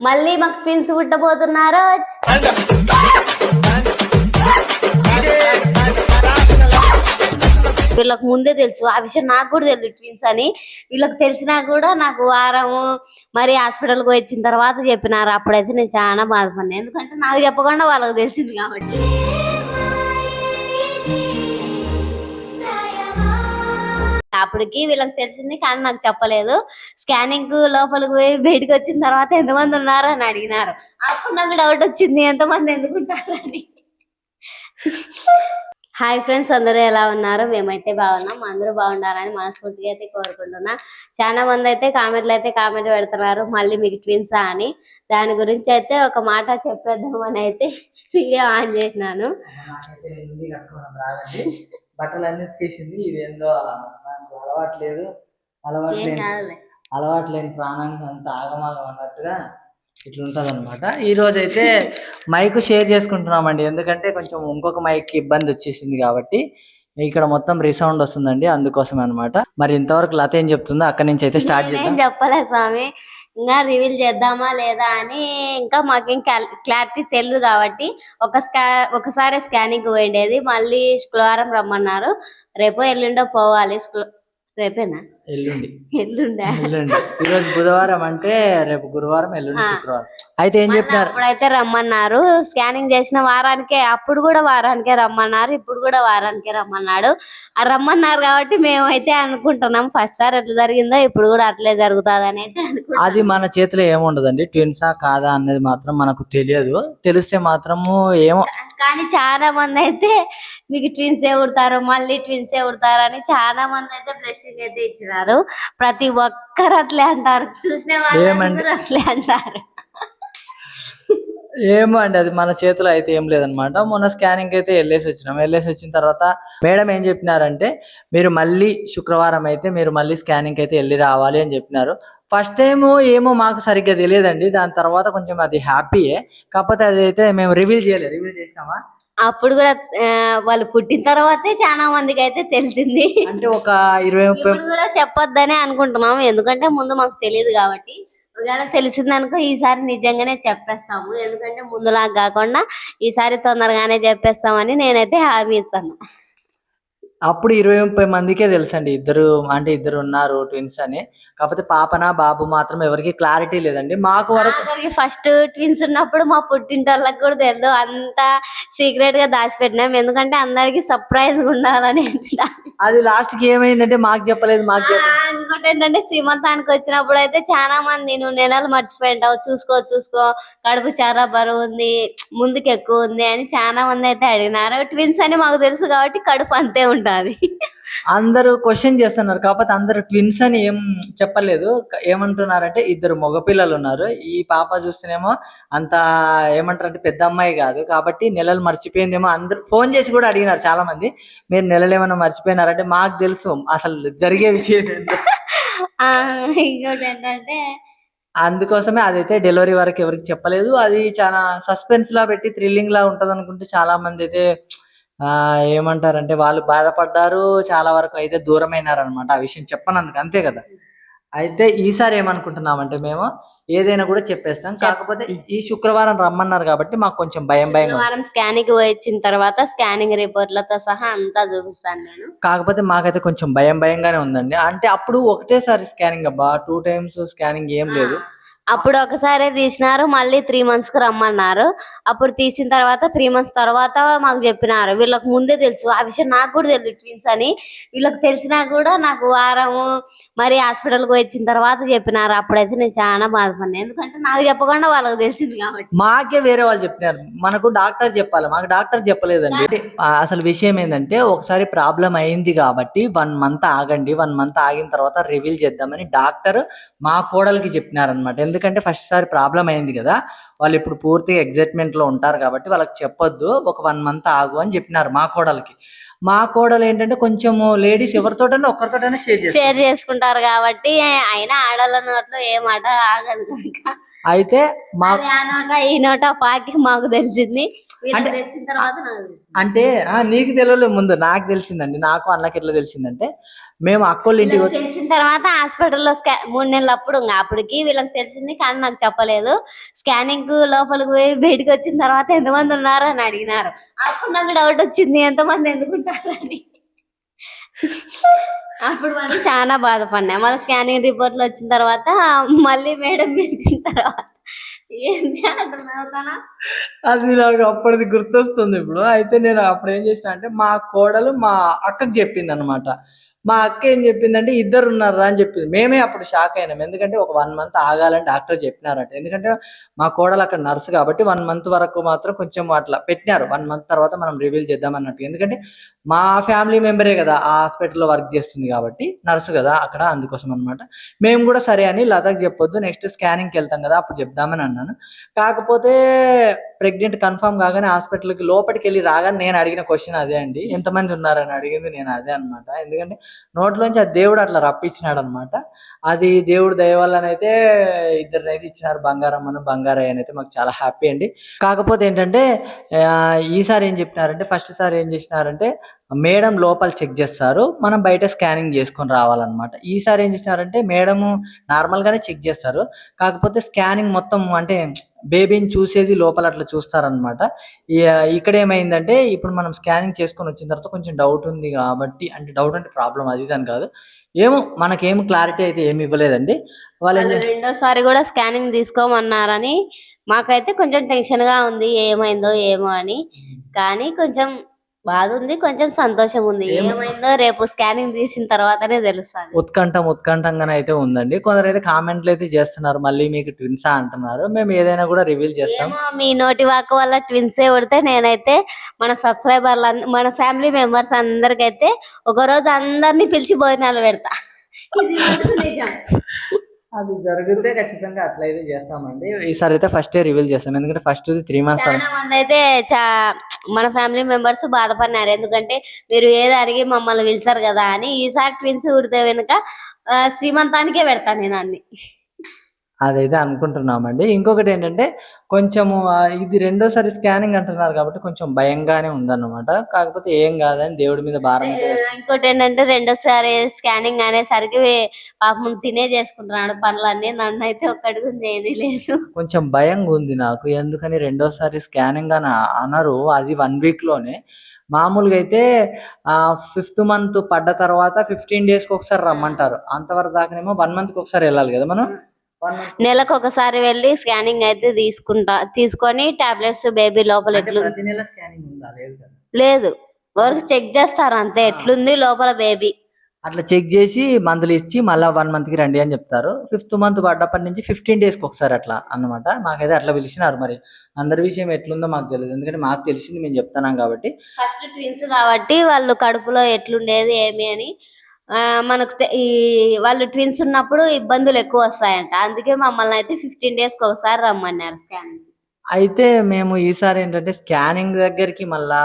మళ్ళీ మాకు ట్విన్స్ పుట్టబోతున్నారు. వీళ్ళకి ముందే తెలుసు. ఆ విషయం నాకు కూడా తెలుసు ట్విన్స్ అని. వీళ్ళకి తెలిసినా కూడా నాకు వారము మరి హాస్పిటల్కి వచ్చిన తర్వాత చెప్పినారు. అప్పుడైతే నేను చాలా బాధపడినా ఎందుకంటే నాకు చెప్పకుండా వాళ్ళకి తెలిసింది కాబట్టి. అప్పటికి వీళ్ళకి తెలిసింది కానీ నాకు చెప్పలేదు. స్కానింగ్ లోపలికి పోయి బయటకు వచ్చిన తర్వాత ఎంతమంది ఉన్నారు అని అడిగినారు. అప్పుడు నాకు డౌట్ వచ్చింది ఎంతమంది ఎందుకుంటారని హాయ్ ఫ్రెండ్స్ అందరూ ఎలా ఉన్నారు? మేమైతే బాగున్నాం అందరూ బాగుండాలని మనస్ఫూర్తిగా అయితే కోరుకుంటున్నా. చాలా మంది అయితే కామెంట్లు అయితే కామెంట్ పెడుతున్నారు మళ్ళీ మీకు ట్విన్సా అని. దాని గురించి అయితే ఒక మాట చెప్పేద్దామని అయితే వీడియో ఆన్ చేసినాను. బట్టలు అన్ని ఇది ఏందో అలవాట్లేదు. అలవాటు లేని కాదులే. అలవాటు లేని ప్రాణానికి అంత ఆగమాగం అన్నట్టుగా ఇట్లా ఉంటుంది అనమాట ఈ రోజు అయితే మైక్ షేర్ చేసుకుంటున్నామండి. ఎందుకంటే కొంచెం ఇంకొక మైక్ ఇబ్బంది వచ్చేసింది కాబట్టి ఇక్కడ మొత్తం రీసౌండ్ వస్తుందండి అందుకోసమే అన్నమాట. మరి ఇంతవరకు లత ఏం చెప్తుందో అక్కడి నుంచి అయితే స్టార్ట్ చేద్దాం. చెప్పలే స్వామి. ఇంకా రివీల్ చేద్దామా లేదా అని ఇంకా మాకేం క్లారిటీ తెలియదు కాబట్టి ఒక స్కా ఒకసారి స్కానింగ్ పోయిండేది. మళ్ళీ శుక్రవారం రమ్మన్నారు. రేపో ఎల్లుండో పోవాలి. రేపేనా? ఎల్లుండి. ఎల్లుండా? ఎల్లుండి. ఈరోజు బుధవారం అంటే రేపు గురువారం ఎల్లుండి. శుక్రవారం. అయితే ఏం చెప్పినారు? అప్పుడైతే రమ్మన్నారు. స్కానింగ్ చేసిన వారానికే అప్పుడు కూడా వారానికే రమ్మన్నారు ఇప్పుడు కూడా వారానికే రమ్మన్నాడు. ఆ రమ్మన్నారు కాబట్టి మేమైతే అనుకుంటున్నాం ఫస్ట్ సార్ ఎట్లా జరిగిందో ఇప్పుడు కూడా అట్లే జరుగుతుంది అని అయితే అనుకుంటున్నాం. అది మన చేతిలో ఏముండదండి? ట్విన్సా కాదా అనేది మాత్రం మనకు తెలియదు. తెలిస్తే మాత్రము ఏమో కానీ చాలా మంది అయితే మీకు ట్విన్స్ ఏ ఉడతారు మళ్ళీ ట్విన్స్ ఏ ఉడతారు అని చాలా మంది అయితే బ్లెస్సింగ్ అయితే ఇచ్చినారు. ప్రతి ఒక్కరు అట్లే అంటారు. చూసిన ఏమండి? వాళ్ళు అట్లే అంటారు. ఏమో అండి అది మన చేతిలో అయితే ఏం లేదనమాట మొన్న స్కానింగ్ అయితే వెళ్ళేసి వచ్చినాం. వెళ్ళేసి వచ్చిన తర్వాత మేడం ఏం చెప్పినారంటే మీరు మళ్ళీ శుక్రవారం అయితే మీరు మళ్ళీ స్కానింగ్ అయితే వెళ్ళి రావాలి అని చెప్పినారు. ఫస్ట్ టైం ఏమో మాకు సరిగ్గా తెలియదండి. దాని తర్వాత కొంచెం అది హ్యాపీయే. కాకపోతే అది అయితే మేము రివీల్ చేయలేదు. రివీల్ చేసినామా? అప్పుడు కూడా వాళ్ళు పుట్టిన తర్వాతే చాలా మందికి అయితే తెలిసింది. అంటే ఒక ఇరవై ముప్పై కూడా చెప్పొద్దనే అనుకుంటున్నాం ఎందుకంటే ముందు మాకు తెలియదు కాబట్టి. ఒకవేళ తెలిసిందనుకో ఈసారి నిజంగానే చెప్పేస్తాము. ఎందుకంటే ముందులాగా కాకుండా ఈసారి తొందరగానే చెప్పేస్తామని నేనైతే హామీ ఇస్తాను. అప్పుడు ఇరవై ముప్పై మందికే తెలుసండి. ఇద్దరు అంటే ఇద్దరు ఉన్నారు ట్విన్స్ అని. కాకపోతే పాపనా బాబు మాత్రం ఎవరికి క్లారిటీ లేదండి. మాకు వరకు ఫస్ట్ ట్విన్స్ ఉన్నప్పుడు మా పుట్టింటోళ్ళకి కూడా తెలియదు అంతా సీక్రెట్గా దాచిపెట్టినాం. ఎందుకంటే అందరికి సర్ప్రైజ్ ఉండాలని అది లాస్ట్కి ఏమైందంటే మాకు చెప్పలేదు మాకు ఇంకోటి ఏంటంటే సీమంతానికి వచ్చినప్పుడు అయితే చాలా మంది నువ్వు నెలలు మర్చిపోయింటావు చూసుకో చూసుకో. కడుపు చాలా బరువు ఉంది ముందుకు ఎక్కువ ఉంది అని చాలా మంది అయితే అడిగినారు. ట్విన్స్ అని మాకు తెలుసు కాబట్టి కడుపు అంతే ఉంటది. అందరూ క్వశ్చన్ చేస్తున్నారు. కాకపోతే అందరు ట్విన్స్ అని ఏం చెప్పలేదు. ఏమంటున్నారంటే ఇద్దరు మగపిల్లలు ఉన్నారు. ఈ పాప చూస్తేనేమో అంత ఏమంటారంటే పెద్ద అమ్మాయి కాదు. కాబట్టి నెలలు మర్చిపోయిందేమో అందరూ ఫోన్ చేసి కూడా అడిగినారు చాలా మంది మీరు నెలలు ఏమైనా మర్చిపోయినారంటే మాకు తెలుసు. అసలు జరిగే విషయం ఇంకోటి ఏంటంటే అందుకోసమే అదైతే డెలివరీ వరకు ఎవరికి చెప్పలేదు. అది చాలా సస్పెన్స్ లా పెట్టి థ్రిల్లింగ్ లా ఉంటది అనుకుంటే చాలా మంది అయితే ఏమంటారంటే వాళ్ళు బాధపడ్డారు చాలా వరకు అయితే దూరమైనారు అనమాట ఆ విషయం చెప్పనందుకు అంతే కదా? అయితే ఈసారి ఏమనుకుంటున్నామంటే మేము ఏదైనా కూడా చెప్పేస్తాం. కాకపోతే ఈ శుక్రవారం రమ్మన్నారు కాబట్టి మాకు కొంచెం భయం. వారం స్కానింగ్ వచ్చిన తర్వాత స్కానింగ్ రిపోర్ట్లతో సహా అంతా చూపిస్తాను నేను. కాకపోతే మాకైతే కొంచెం భయం భయంగానే ఉందండి. అంటే అప్పుడు ఒకటేసారి స్కానింగ్ అబ్బా టూ టైమ్స్ స్కానింగ్ ఏం లేదు. అప్పుడు ఒకసారి తీసినారు మళ్ళీ త్రీ మంత్స్కి రమ్మన్నారు. అప్పుడు తీసిన తర్వాత త్రీ మంత్స్ తర్వాత మాకు చెప్పినారు వీళ్ళకి ముందే తెలుసు. ఆ విషయం నాకు కూడా తెలుసు ట్విన్స్ అని. వీళ్ళకి తెలిసినా కూడా నాకు వారము మరి హాస్పిటల్కి వచ్చిన తర్వాత చెప్పినారు. అప్పుడైతే నేను చాలా బాధపడినా. ఎందుకంటే నాకు చెప్పకుండా వాళ్ళకి తెలిసింది కాబట్టి. మాకే వేరే వాళ్ళు చెప్పినారు. మనకు డాక్టర్ చెప్పాలి. మాకు డాక్టర్ చెప్పలేదండి. అసలు విషయం ఏంటంటే ఒకసారి ప్రాబ్లం అయింది కాబట్టి వన్ మంత్ ఆగండి వన్ మంత్ ఆగిన తర్వాత రివీల్ చేద్దామని డాక్టర్ మా కోడలికి చెప్పినారనమాట ఎందుకంటే ఫస్ట్ సారి ప్రాబ్లం అయింది కదా వాళ్ళు ఇప్పుడు పూర్తిగా ఎగ్జైట్మెంట్లో ఉంటారు కాబట్టి వాళ్ళకి చెప్పొద్దు ఒక వన్ మంత్ ఆగు అని చెప్పినారు మా కోడలికి. మా కోడలు ఏంటంటే కొంచెం లేడీస్ ఎవరితోటైనా ఒక్కరితోటైనా షేర్ షేర్ చేసుకుంటారు. కాబట్టి అయినా ఆడాలన్నట్లు ఏ మాట ఆగదు కనుక. అయితే మా ఈ నోట పాకి మాకు తెలిసింది. అంటే- నీకు తెలియలేదు ముందు నాకు తెలిసిందండి నాకు అన్నకి ఎట్లా తెలిసిందంటే మేము అక్కోళ్ళ ఇంటికి వచ్చి తెలిసిన తర్వాత హాస్పిటల్లో మూడు నెలలు అప్పుడు అప్పటికి వీళ్ళకి తెలిసింది కానీ నాకు చెప్పలేదు. స్కానింగ్కు లోపలికి పోయి బయటకు వచ్చిన తర్వాత ఎంతమంది ఉన్నారు అని అడిగినారు. అప్పుడు నాకు డౌట్ వచ్చింది ఎంతమంది ఎందుకుంటారని అప్పుడు మనం చాలా బాధపడినా. మళ్ళీ స్కానింగ్ రిపోర్ట్లు వచ్చిన తర్వాత మళ్ళీ మేడం పిలిచిన తర్వాత అది నాకు అప్పటిది గుర్తొస్తుంది ఇప్పుడు. అయితే నేను అప్పుడు ఏం చేసిన అంటే మా కోడలు మా అక్కకి చెప్పింది అనమాట మా అక్క ఏం చెప్పిందంటే ఇద్దరు ఉన్నారా అని చెప్పింది. మేమే అప్పుడు షాక్ అయినాం. ఎందుకంటే ఒక వన్ మంత్ ఆగాలని డాక్టర్ చెప్పినారంట. ఎందుకంటే మా కోడలు అక్కడ నర్స్ కాబట్టి వన్ మంత్ వరకు మాత్రం కొంచెం అట్లా పెట్టినారు. వన్ మంత్ తర్వాత మనం రివీల్ చేద్దాం అన్నట్టు ఎందుకంటే మా ఫ్యామిలీ మెంబరే కదా ఆ హాస్పిటల్లో వర్క్ చేస్తుంది కాబట్టి నర్సు కదా అక్కడ అందుకోసం అనమాట మేము కూడా సరే అని లతకి చెప్పొద్దు నెక్స్ట్ స్కానింగ్కి వెళ్తాం కదా అప్పుడు చెప్దామని అన్నాను. కాకపోతే ప్రెగ్నెంట్ కన్ఫర్మ్ కాగానే హాస్పిటల్కి లోపలికి వెళ్ళి రాగానే నేను అడిగిన క్వశ్చన్ అదే అండి ఎంతమంది ఉన్నారని అడిగింది నేను అదే అన్నమాట. ఎందుకంటే నోట్లోంచి ఆ దేవుడు అట్లా రప్పించినాడు అనమాట అది దేవుడు దయ వల్లనైతే ఇద్దరిని అయితే ఇచ్చినారు. బంగారమ్మను బంగారయ్య అని అయితే మాకు చాలా హ్యాపీ అండి. కాకపోతే ఏంటంటే ఈసారి ఏం చెప్పినారంటే ఫస్ట్ సారి ఏం చేసినారంటే మేడం లోపల చెక్ చేస్తారు. మనం బయట స్కానింగ్ చేసుకొని రావాలన్నమాట. ఈసారి ఏం చేసినారంటే మేడము నార్మల్ గానే చెక్ చేస్తారు. కాకపోతే స్కానింగ్ మొత్తం అంటే బేబీని చూసేది లోపల అట్లా చూస్తారనమాట ఇక్కడ ఏమైందంటే ఇప్పుడు మనం స్కానింగ్ చేసుకొని వచ్చిన తర్వాత కొంచెం డౌట్ ఉంది కాబట్టి అంటే డౌట్ అంటే ప్రాబ్లం అది దాని కాదు. ఏమో మనకేం క్లారిటీ అయితే ఏమి ఇవ్వలేదండి. వాళ్ళు రెండోసారి కూడా స్కానింగ్ తీసుకోమన్నారని మాకైతే కొంచెం టెన్షన్గా ఉంది ఏమైందో ఏమో అని. కానీ కొంచెం బాధ ఉంది కొంచెం సంతోషం ఉంది ఏమో- ఏమైందో రేపు స్కానింగ్ తీసిన తర్వాతనే తెలుస్తుంది. ఉత్కంఠం ఉత్కంఠంగానే అయితే ఉందండి. కొందరు అయితే కామెంట్లు అయితే చేస్తున్నారు మళ్ళీ మీకు ట్విన్సా అంటున్నారు. మేము ఏదైనా కూడా రివీల్ చేస్తాం. మీ నోటి వాక్ వల్ల ట్విన్సే ఉడితే నేనైతే మన సబ్స్క్రైబర్లు మన ఫ్యామిలీ మెంబర్స్ అందరికైతే ఒక రోజు అందరినీ పిలిచి భోజనాలు పెడతా. అది జరిగితే ఖచ్చితంగా అట్లా అయితే చేస్తామండి. ఈసారి అయితే ఫస్ట్ రివీల్ చేస్తాం. ఎందుకంటే ఫస్ట్ త్రీ మంత్స్ అయితే చా మన ఫ్యామిలీ మెంబర్స్ బాధపడినారు. ఎందుకంటే మీరు ఏది అడిగి మమ్మల్ని పిలిచారు కదా అని ఈసారి ట్విన్స్ ఉడితే వెనుక ఆ, శ్రీమంతానికే పెడతాను నేను అన్ని. అదైతే అనుకుంటున్నామండి. ఇంకొకటి ఏంటంటే కొంచెము ఇది రెండోసారి స్కానింగ్ అంటున్నారు కాబట్టి కొంచెం భయంగానే ఉందన్నమాట. కాకపోతే ఏం కాదని దేవుడి మీద భారం. ఇంకోటి ఏంటంటే రెండోసారి స్కానింగ్ అనేసరికి పాపం తినే చేసుకుంటున్నాడు పనులన్నీ. నన్ను అయితే ఒక్కడికి చేయని లేదు. కొంచెం భయంగా ఉంది నాకు. ఎందుకని రెండోసారి స్కానింగ్ అని అనరు. అది వన్ వీక్లోనే. మామూలుగా అయితే ఫిఫ్త్ మంత్ పడ్డ తర్వాత ఫిఫ్టీన్ డేస్కి ఒకసారి రమ్మంటారు. అంతవరకు దాకానేమో వన్ మంత్కి ఒకసారి వెళ్ళాలి కదా మనం? నెలకు ఒకసారి వెళ్ళి స్కానింగ్ అయితే తీసుకుంటా తీసుకొని టాబ్లెట్స్ బేబీ లోపల ఎట్లు లేదు వరకు చెక్ చేస్తారు అంతే ఎట్లుంది లోపల బేబీ? అట్లా చెక్ చేసి మందులు ఇచ్చి మళ్ళీ వన్ మంత్కి రండి అని చెప్తారు. ఫిఫ్త్ మంత్ పడ్డప్పటి నుంచి ఫిఫ్టీన్ డేస్కి ఒకసారి అట్లా అన్నమాట. మాకైతే అట్లా పిలిచినారు మరి. అందరి విషయం ఎట్లుందో మాకు తెలియదు. ఎందుకంటే మాకు తెలిసింది మేము చెప్తున్నాం కాబట్టి. ఫస్ట్ ట్విన్స్ కాబట్టి వాళ్ళు కడుపులో ఎట్లుండేది ఏమి అని మనకు ఈ వాళ్ళు ట్విన్స్ ఉన్నప్పుడు ఇబ్బందులు ఎక్కువ వస్తాయంట. అందుకే మమ్మల్ని అయితే ఫిఫ్టీన్ డేస్కి ఒకసారి రమ్మన్నారు స్కానింగ్ అయితే మేము ఈసారి ఏంటంటే స్కానింగ్ దగ్గరికి మళ్ళా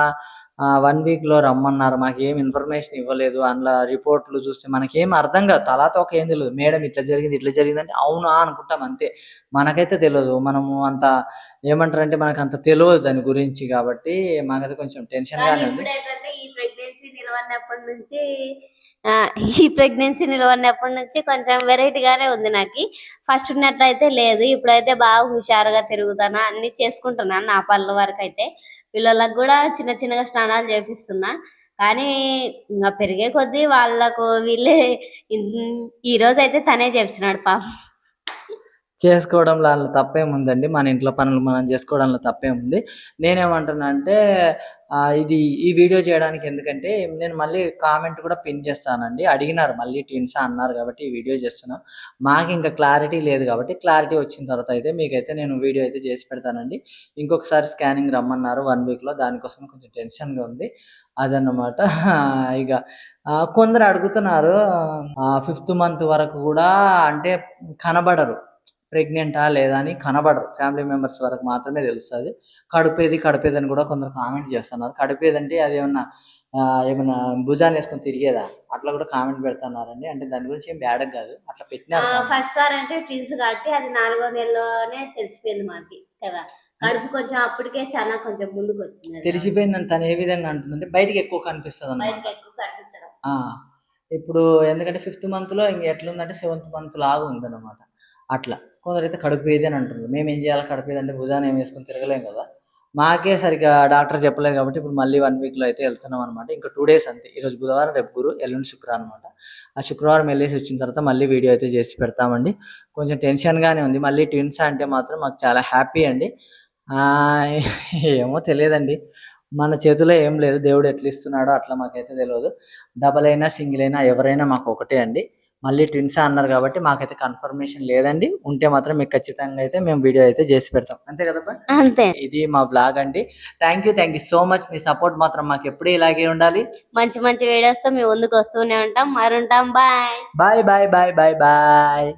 వన్ వీక్లో రమ్మన్నారు. మాకు ఏం ఇన్ఫర్మేషన్ ఇవ్వలేదు. అందులో రిపోర్ట్లు చూస్తే మనకి ఏం అర్థం కాదు. తలాతో ఒక ఏం తెలియదు మేడం ఇట్లా జరిగింది ఇట్లా జరిగింది అంటే అవునా అనుకుంటాం అంతే. మనకైతే తెలియదు మనము అంత ఏమంటారంటే మనకు అంత తెలియదు దాని గురించి కాబట్టి మాకైతే కొంచెం టెన్షన్ గానే ఉంది. ఈ ప్రెగ్నెన్సీ నిలవన్నప్పటి నుంచి ఈ ప్రెగ్నెన్సీ నిలబడినప్పటి నుంచి కొంచెం వెరైటీగానే ఉంది నాకు. ఫస్ట్ ఉన్నట్లయితే లేదు ఇప్పుడైతే బాగా హుషారుగా తిరుగుతాను అన్ని చేసుకుంటున్నాను నా పనుల వరకు అయితే. పిల్లలకు కూడా చిన్న చిన్నగా స్నానాలు చేపిస్తున్నా. కానీ ఇంకా పెరిగే కొద్దీ వాళ్ళకు వీళ్ళే ఈరోజు అయితే తనే చేపించినాడు పాప. చేసుకోవడంలో అందులో తప్పేముందండి? మన ఇంట్లో పనులు మనం చేసుకోవడంలో తప్పేముంది? నేనేమంటున్నా అంటే ఇది ఈ వీడియో చేయడానికి ఎందుకంటే నేను మళ్ళీ కామెంట్ కూడా పిన్ చేస్తానండి. అడిగినారు మళ్ళీ ట్విన్స్ అన్నారు కాబట్టి ఈ వీడియో చేస్తున్నాం. మాకు ఇంకా క్లారిటీ లేదు కాబట్టి క్లారిటీ వచ్చిన తర్వాత అయితే మీకైతే నేను వీడియో అయితే చేసి పెడతానండి. ఇంకొకసారి స్కానింగ్ రమ్మన్నారు వన్ వీక్లో దానికోసం కొంచెం టెన్షన్గా ఉంది. అదన్నమాట. ఇక కొందరు అడుగుతున్నారు ఫిఫ్త్ మంత్ వరకు కూడా అంటే కనబడరు. ప్రెగ్నెంటా లేదా అని కనబడరు. ఫ్యామిలీ మెంబర్స్ వరకు మాత్రమే తెలుస్తుంది. కడుపేది కడుపేది అని కూడా కొందరు కామెంట్ చేస్తున్నారు. కడుపేది అంటే అది ఏమన్నా ఆ, ఏమైనా భుజాన్ని వేసుకొని తిరిగేదా? అట్లా కూడా కామెంట్ పెడుతున్నారండి. అంటే దాని గురించి ఏం బ్యాడ్ కాదు. అట్లా పెట్టినారు comment. ఫస్ట్ సార్ అంటే ట్విన్స్ కాబట్టి అది నాలుగో నెలలోనే తెలిసిపోయింది మాకి కదా. కడుపు కొంచెం అప్పటికే చాలా కొంచెం ముందుకు వచ్చింది అది. తెలిసిపోయిందని తను ఏ విధంగా అంటుందంటే బయటికి ఎక్కువ కనిపిస్తుంది అన్నమాట ఇప్పుడు ఎందుకంటే ఫిఫ్త్ మంత్లో ఇంక ఎట్లుందంటే సెవెంత్ మంత్ లాగా ఉందన్నమాట. అట్లా. కొందరైతే కడుపు ఏది అని అంటున్నారు. మేము ఏం చేయాలి? కడుపు ఏది అంటే భుజాన్ని ఏం వేసుకొని తిరగలేం కదా. మాకే సరిగా డాక్టర్ చెప్పలేదు కాబట్టి ఇప్పుడు మళ్ళీ వన్ వీక్లో అయితే వెళ్తున్నాం అనమాట ఇంకా టూ డేస్ అంతే. ఈరోజు బుధవారం రేపు గురు ఎల్లుండి శుక్రవారం అనమాట ఆ శుక్రవారం వెళ్ళేసి వచ్చిన తర్వాత మళ్ళీ వీడియో అయితే చేసి పెడతామండి. కొంచెం టెన్షన్గానే ఉంది. మళ్ళీ ట్విన్స్ అంటే మాత్రం మాకు చాలా హ్యాపీ అండి. ఏమో తెలియదండి. మన చేతిలో ఏం లేదు. దేవుడు ఎట్లా ఇస్తున్నాడో అట్లా మాకైతే తెలియదు డబల్ అయినా సింగిల్ అయినా ఎవరైనా మాకు ఒకటే అండి. మళ్ళీ ట్విన్స్ అన్నారు కాబట్టి మాకైతే కన్ఫర్మేషన్ లేదండి. ఉంటే మాత్రం మీకు ఖచ్చితంగా అయితే మేము వీడియో అయితే చేసి పెడతాం. అంతే కదబ్బా అంతే. ఇది మా బ్లాగ్ అండి. Thank you thank you so much me support మాత్రం మాకు ఎప్పుడూ ఇలాగే ఉండాలి. మంచి మంచి వీడియోస్తో మీ ముందుకు వస్తూనే ఉంటాం. మరి ఉంటాం bye bye bye bye bye bye